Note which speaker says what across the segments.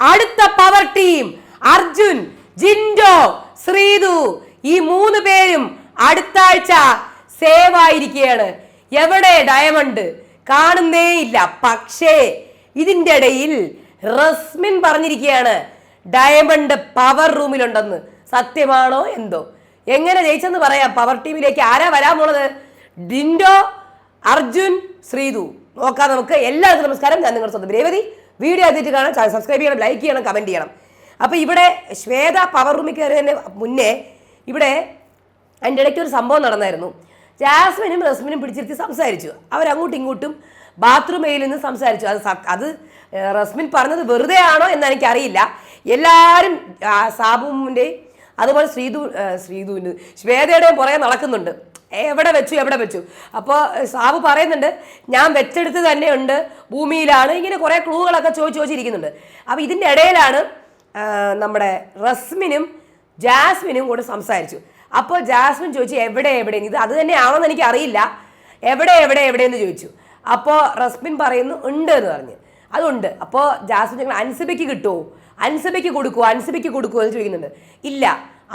Speaker 1: അടുത്ത power team Arjun Jinto Sreethu ഈ മൂന്ന് പേരും അടുത്ത ആഴ്ച സേവ് ആയിരിക്കുകയാണ്. എവിടെ? ഡയമണ്ട് കാണുന്നേ ഇല്ല പക്ഷേ ഇതിന്റെ ഇടയിൽ റസ്മിൻ പറഞ്ഞിരിക്കുകയാണ് ഡയമണ്ട് പവർ റൂമിലുണ്ടെന്ന് സത്യമാണോ എന്തോ? എങ്ങനെ ജയിച്ചെന്ന് പറയാം. പവർ ടീമിലേക്ക് ആരാ വരാൻ പോണത്? ഡിൻഡോ അർജുൻ ശ്രീതു. നോക്കാം നമുക്ക് എല്ലാവർക്കും നമസ്കാരം. ഞാൻ നിങ്ങളുടെ സ്വന്തം രേവതി. വീഡിയോ ആദ്യമായിട്ട് കാണാൻ സബ്സ്ക്രൈബ് ചെയ്യണം ലൈക്ക് ചെയ്യണം കമന്റ് ചെയ്യണം. അപ്പോൾ ഇവിടെ ശ്വേത പവർ റൂമിൽ കയറിയതിന് മുന്നേ ഇവിടെ അതിന്റെ ഇടയ്ക്ക് ഒരു സംഭവം നടന്നായിരുന്നു. ജാസ്മിനും റസ്മിനും പിടിച്ചിരുത്തി സംസാരിച്ചു. അവരങ്ങോട്ടും ഇങ്ങോട്ടും ബാത്റൂമിൽ നിന്ന് സംസാരിച്ചു. അത് അത് റസ്മിൻ പറഞ്ഞത് വെറുതെ ആണോ എന്ന് എനിക്കറിയില്ല. എല്ലാവരും സാബുവിന്റെയും അതുപോലെ ശ്രീതു ശ്രീതുവിന്റെ ശ്വേതയുടെയും പുറകെ നടക്കുന്നുണ്ട്. എവിടെ വെച്ചു എവിടെ വെച്ചു? അപ്പോൾ സാബു പറയുന്നുണ്ട് ഞാൻ വെച്ചെടുത്ത് തന്നെയുണ്ട് ഭൂമിയിലാണ്. ഇങ്ങനെ കുറേ ക്ലൂകളൊക്കെ ചോദിച്ച് ചോദിച്ചിരിക്കുന്നുണ്ട് അപ്പോൾ ഇതിന്റെ ഇടയിലാണ് നമ്മുടെ റസ്മിനും ജാസ്മിനും കൂടെ സംസാരിച്ചു. അപ്പോൾ ജാസ്മിൻ ചോദിച്ചു എവിടെ എവിടെ? ഇത് അത് തന്നെയാണോന്ന് എനിക്ക് അറിയില്ല. എവിടെ എവിടെ എവിടെ? എന്ന് ചോദിച്ചു. അപ്പോൾ റസ്മിൻ പറയുന്നു ഉണ്ട് എന്ന് പറഞ്ഞു. അതുണ്ട്. അപ്പോൾ ജാസ്മിൻ ഞങ്ങൾ അൻസബയ്ക്ക് കിട്ടുമോ അൻസബയ്ക്ക് കൊടുക്കുമോ അൻസബയ്ക്ക് കൊടുക്കുമോ എന്ന് ചോദിക്കുന്നുണ്ട്. ഇല്ല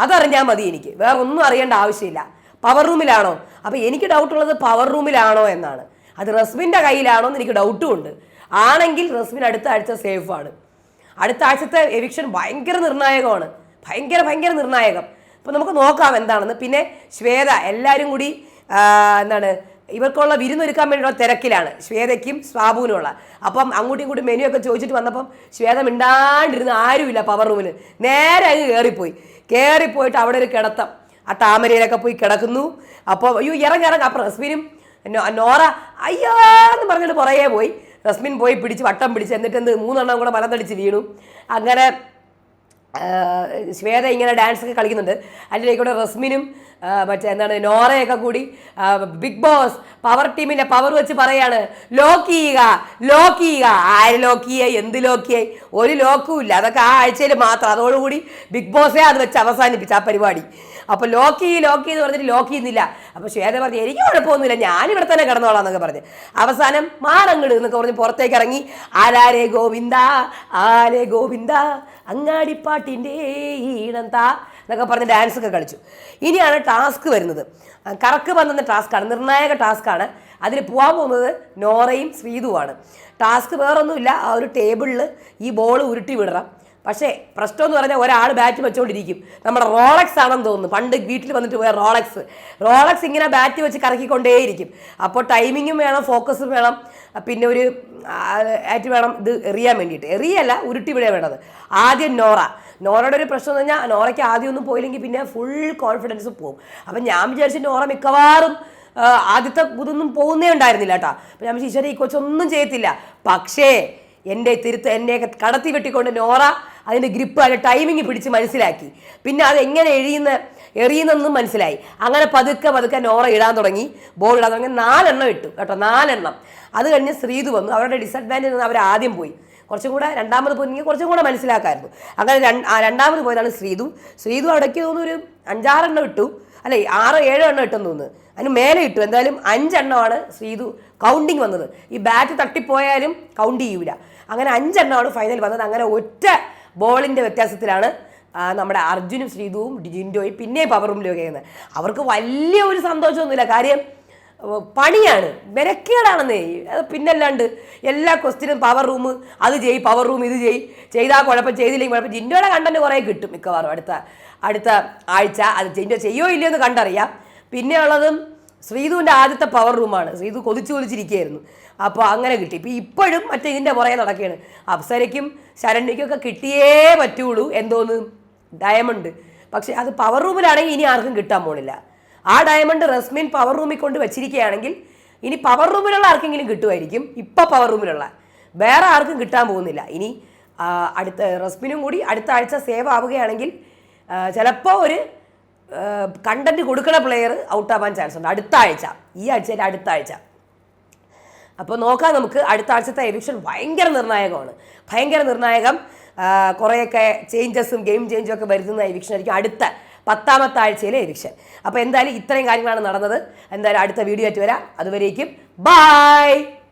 Speaker 1: അതറിഞ്ഞാൽ മതി എനിക്ക്. വേറെ ഒന്നും അറിയേണ്ട ആവശ്യമില്ല. പവർ റൂമിലാണോ അപ്പോൾ എനിക്ക് ഡൗട്ട് ഉള്ളത് പവർ റൂമിലാണോ എന്നാണ്. അത് റസ്മിന്റെ കയ്യിലാണോ എന്ന് എനിക്ക് ഡൗട്ടും ഉണ്ട്. ആണെങ്കിൽ റസ്മിൻ അടുത്ത ആഴ്ച സേഫാണ് അടുത്ത ആഴ്ചത്തെ എവിക്ഷൻ ഭയങ്കര നിർണായകമാണ്. ഭയങ്കര ഭയങ്കര നിർണായകം. അപ്പോൾ നമുക്ക് നോക്കാം എന്താണെന്ന്. പിന്നെ ശ്വേത എല്ലാവരും കൂടി എന്താണ് ഇവർക്കുള്ള വിരുന്നൊരുക്കാൻ വേണ്ടിയുള്ള തിരക്കിലാണ്. ശ്വേതയ്ക്കും സ്വാബുവിനുമുള്ള. അപ്പം അങ്ങോട്ടും ഇങ്ങോട്ടും മെനു ഒക്കെ ചോദിച്ചിട്ട് വന്നപ്പം ശ്വേത മിണ്ടാണ്ടിരുന്ന് ആരുമില്ല പവർ റൂമിൽ നേരെ അങ്ങ് കയറിപ്പോയി കയറിപ്പോയിട്ട് അവിടെ ഒരു കിടത്തം. ആ താമരയിലൊക്കെ പോയി കിടക്കുന്നു. അപ്പോൾ അയ്യോ ഇറങ്ങി ഇറങ്ങി. അപ്പം റസ്മിനും നോറ അയ്യോ എന്ന് പറഞ്ഞിട്ട് പുറകെ പോയി. റസ്മിൻ പോയി പിടിച്ച് വട്ടം പിടിച്ച് എന്നിട്ട് എന്ത് മൂന്നെണ്ണം കൂടെ മലന്തടിച്ച് വീണു. അങ്ങനെ ശ്വേത ഇങ്ങനെ ഡാൻസ് ഒക്കെ കളിക്കുന്നുണ്ട്. അതിന്റെ കൂടെ റസ്മിനും മറ്റേ എന്താണ് നോറയൊക്കെ കൂടി ബിഗ് ബോസ് പവർ ടീമിന്റെ പവർ വെച്ച് പറയാണ് ലോക്ക് ചെയ്യുക ലോക്ക് ചെയ്യുക ആര് ലോക്ക് ചെയ്യുക എന്ത് ലോക്ക് ചെയ്യായി ഒരു ലോക്കും ഇല്ല. അതൊക്കെ ആ ആഴ്ചയിൽ മാത്രം. അതോടുകൂടി ബിഗ് ബോസേ അത് വെച്ച് അവസാനിപ്പിച്ചു ആ പരിപാടി. അപ്പോൾ ലോക്ക് ചെയ്യ് ലോക്ക് ചെയ്ത് പറഞ്ഞിട്ട് ലോക്ക് ചെയ്യുന്നില്ല അപ്പോൾ ശ്വേത പറഞ്ഞു എനിക്ക് കുഴപ്പമൊന്നുമില്ല. ഞാൻ ഇവിടെ തന്നെ കിടന്നോളാം എന്നൊക്കെ പറഞ്ഞ്. അവസാനം മാറങ്ങട് എന്നൊക്കെ പറഞ്ഞ് പുറത്തേക്ക് ഇറങ്ങി ആരാരേ ഗോവിന്ദ ആരേ ഗോവിന്ദ അങ്ങാടിപ്പാട്ടിന്റെ ഈണം താ എന്നൊക്കെ പറഞ്ഞ് ഡാൻസ് ഒക്കെ കളിച്ചു. ഇനിയാണ് ടാസ്ക് വരുന്നത്. കറക്ക് വന്നുന്ന ടാസ്ക്കാണ് നിർണായക ടാസ്ക്കാണ് അതിൽ പോകാൻ പോകുന്നത് നോറയും ശ്രീതുവാണ്. ടാസ്ക് വേറൊന്നുമില്ല ആ ഒരു ടേബിളിൽ ഈ ബോൾ ഉരുട്ടി വിടണം. പക്ഷേ പ്രശ്നം എന്ന് പറഞ്ഞാൽ ഒരാൾ ബാറ്റ് വെച്ചുകൊണ്ടിരിക്കും നമ്മുടെ റോളക്സ് ആണെന്ന് തോന്നുന്നു. പണ്ട് വീട്ടിൽ വന്നിട്ട് പോയ റോളക്സ് റോളക്സ് ഇങ്ങനെ ബാറ്റ് വെച്ച് കറക്കിക്കൊണ്ടേയിരിക്കും. അപ്പോൾ ടൈമിങ്ങും വേണം ഫോക്കസും വേണം. പിന്നെ ഒരു ആറ്റ് വേണം ഇത് എറിയാൻ വേണ്ടിയിട്ട്. എറിയല്ല ഉരുട്ടി വിടേ വേണ്ടത്. ആദ്യം നോറ. നോറയുടെ ഒരു പ്രശ്നം എന്ന് പറഞ്ഞാൽ നോറയ്ക്ക് ആദ്യം ഒന്നും പോയില്ലെങ്കിൽ പിന്നെ ഫുൾ കോൺഫിഡൻസ് പോകും അപ്പം ഞാൻ വിചാരിച്ചു നോറ മിക്കവാറും ആദ്യത്തെ ഇതൊന്നും പോകുന്നേ ഉണ്ടായിരുന്നില്ല കേട്ടോ. അപ്പം ഞാൻ ഈശ്വര ഈ കൊച്ചൊന്നും ചെയ്യത്തില്ല. പക്ഷേ എന്റെ തിരുത്ത് എന്നെയൊക്കെ കടത്തി വെട്ടിക്കൊണ്ട് നോറ അതിന്റെ ഗ്രിപ്പ് അതിന്റെ ടൈമിങ് പിടിച്ച് മനസ്സിലാക്കി. പിന്നെ അത് എങ്ങനെ എഴിയുന്ന എറിയുന്നെന്നും മനസ്സിലായി. അങ്ങനെ പതുക്കെ പതുക്കെ നോറ ഇടാൻ തുടങ്ങി. ബോൾ ഇടാൻ തുടങ്ങി. നാലെണ്ണം ഇട്ടു കേട്ടോ നാലെണ്ണം. അത് കഴിഞ്ഞ് ശ്രീതു വന്നു. അവരുടെ ഡിസഡ്വാന്റേജ് അവർ ആദ്യം പോയി. കുറച്ചും കൂടെ രണ്ടാമത് പോയിരുന്നെങ്കിൽ കുറച്ചും കൂടെ മനസ്സിലാക്കായിരുന്നു. അങ്ങനെ രണ്ട്- രണ്ടാമത് പോയതാണ് ശ്രീതു. ശ്രീതു അവിടേക്ക് തോന്നുന്നു ഒരു അഞ്ചാറെണ്ണം ഇട്ടു. അല്ലെ ആറ് ഏഴ് എണ്ണം ഇട്ടെന്ന് തോന്നുന്നു. അതിന് മേലെ ഇട്ടു. എന്തായാലും അഞ്ചെണ്ണമാണ് ശ്രീതു കൗണ്ടിങ് വന്നത്. ഈ ബാറ്റ് തട്ടിപ്പോയാലും കൗണ്ട് ചെയ്യൂല. അങ്ങനെ അഞ്ചെണ്ണമാണ് ഫൈനൽ വന്നത്. അങ്ങനെ ഒറ്റ ബോളിന്റെ വ്യത്യാസത്തിലാണ് നമ്മുടെ അർജുനും ശ്രീതുവും ജിൻഡോയും പിന്നെ പവർ റൂമിലൊക്കെ അവർക്ക് വലിയ ഒരു സന്തോഷമൊന്നുമില്ല. കാര്യം പണിയാണ്. മെനക്കേടാണെന്നേ. അത് പിന്നല്ലാണ്ട് എല്ലാ ക്വസ്റ്റിനും പവർ റൂം അത് ചെയ് പവർ റൂം ഇത് ചെയ്. ചെയ്താൽ കുഴപ്പം ചെയ്തില്ലെങ്കിൽ കുഴപ്പം. ജിൻഡോയുടെ കണ്ടന്റ് കുറേ കിട്ടും മിക്കവാറും. അടുത്ത അടുത്ത ആഴ്ച അത് ജിൻഡോ ചെയ്യോ ഇല്ലയോ എന്ന് കണ്ടറിയാം. പിന്നെ ഉള്ളതും ശ്രീതുവിന്റെ ആദ്യത്തെ പവർ റൂമാണ് ശ്രീതു കൊതിച്ചു കൊതിച്ചിരിക്കുകയായിരുന്നു. അപ്പോൾ അങ്ങനെ കിട്ടി. ഇപ്പം ഇപ്പോഴും മറ്റേ ഇതിന്റെ പുറകെ നടക്കുകയാണ്. അപ്സരയ്ക്കും ശരണ്യയ്ക്കും ഒക്കെ കിട്ടിയേ പറ്റുള്ളൂ. എന്തോന്ന്? ഡയമണ്ട് പക്ഷേ അത് പവർ റൂമിലാണെങ്കിൽ ഇനി ആർക്കും കിട്ടാൻ പോണില്ല. ആ ഡയമണ്ട് റസ്മിൻ പവർ റൂമിൽ കൊണ്ട് വെച്ചിരിക്കുകയാണെങ്കിൽ ഇനി പവർ റൂമിലുള്ള ആർക്കെങ്കിലും കിട്ടുമായിരിക്കും. ഇപ്പം പവർ റൂമിലുള്ള വേറെ ആർക്കും കിട്ടാൻ പോകുന്നില്ല. ഇനി അടുത്ത റസ്മിനും കൂടി അടുത്ത ആഴ്ച സേവ് ആവുകയാണെങ്കിൽ ചിലപ്പോൾ ഒരു കണ്ടന്റ് കൊടുക്കുന്ന പ്ലെയർ ഔട്ടാവാൻ ചാൻസ് ഉണ്ട്. അടുത്ത ആഴ്ച. ഈ ആഴ്ചയിൽ അടുത്ത ആഴ്ച. അപ്പോൾ നോക്കാം നമുക്ക് അടുത്ത ആഴ്ചത്തെ എവിക്ഷൻ ഭയങ്കര നിർണായകമാണ്. ഭയങ്കര നിർണായകം കുറേയൊക്കെ ചേഞ്ചസും ഗെയിം ചേഞ്ചും ഒക്കെ വരുത്തുന്ന എവിക്ഷൻ ആയിരിക്കും അടുത്ത പത്താമത്തെ ആഴ്ചയിലെ എലക്ഷൻ അപ്പോൾ എന്തായാലും ഇത്രയും കാര്യങ്ങളാണ് നടന്നത്. എന്തായാലും അടുത്ത വീഡിയോ ആയിട്ട് വരാം. അതുവരേക്കും ബായ്